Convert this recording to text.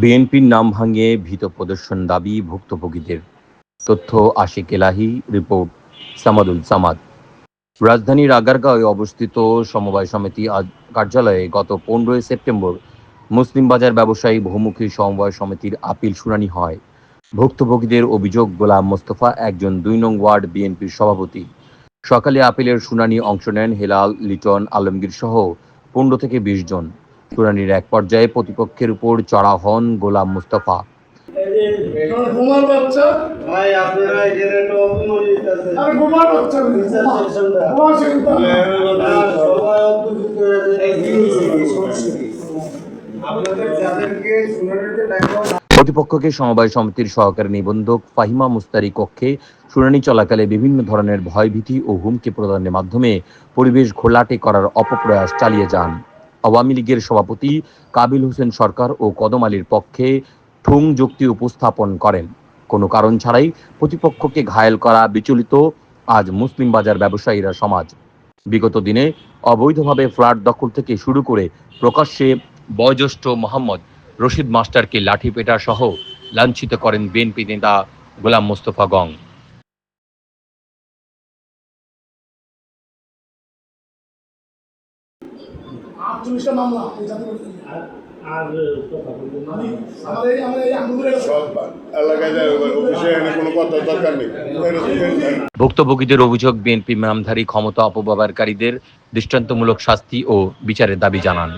বিএনপির নাম ভাঙিয়ে ভীত প্রদর্শন দাবি ভুক্তভোগীদের। তথ্য আশিক এলাহি, রিপোর্ট সামাদুল সামাদ। রাজধানীর আগারগাঁওয়ে অবস্থিত সমবায় সমিতি কার্যালয়ে গত পনেরোই সেপ্টেম্বর মুসলিম বাজার ব্যবসায়ী বহুমুখী সমবায় সমিতির আপিল শুনানি হয়। ভুক্তভোগীদের অভিযোগ, গোলাম মোস্তফা একজন দুই নং ওয়ার্ড বিএনপির সভাপতি। সকালে আপিলের শুনানি অংশ নেন হেলাল, লিটন আলমগীর সহ পনেরো থেকে বিশ জন। শুনানির এক পর্যায়ে প্রতিপক্ষের উপর চড়া হন গোলাম মুস্তফা। হ্যাঁ, শুনানিতে ডাকা প্রতিপক্ষকে সমবায় সমিতির সহকারী নিবন্ধক ফাহিমা মুস্তারি কক্ষে শুনানি চলাকালে বিভিন্ন ধরনের ভয়ভীতি ও হুমকি প্রদানের মাধ্যমে পরিবেশ ঘোলাটে করার অপপ্রয়াস চালিয়ে যান। আওয়ামী লীগের সভাপতি কাবিল হোসেন সরকার ও কদম আলীর পক্ষে ঠুং যুক্তি উপস্থাপন করেন। কোনো কারণ ছাড়াই প্রতিপক্ষকে ঘায়েল করা বিচলিত আজ মুসলিম বাজার ব্যবসায়ীরা সমাজ। বিগত দিনে অবৈধভাবে ফ্ল্যাট দখল থেকে শুরু করে প্রকাশ্যে বয়োজ্যেষ্ঠ মোহাম্মদ রশিদ মাস্টারকে লাঠি পেটা সহ লাঞ্ছিত করেন বিএনপি নেতা গোলাম মোস্তফা গং। এনে কোনো কথা দরকার নেই। ভুক্তভোগীদের অভিযোগ বিএনপি নামধারী ক্ষমতা অপব্যবহারকারীদের দৃষ্টান্তমূলক শাস্তি ও বিচারের দাবি জানান।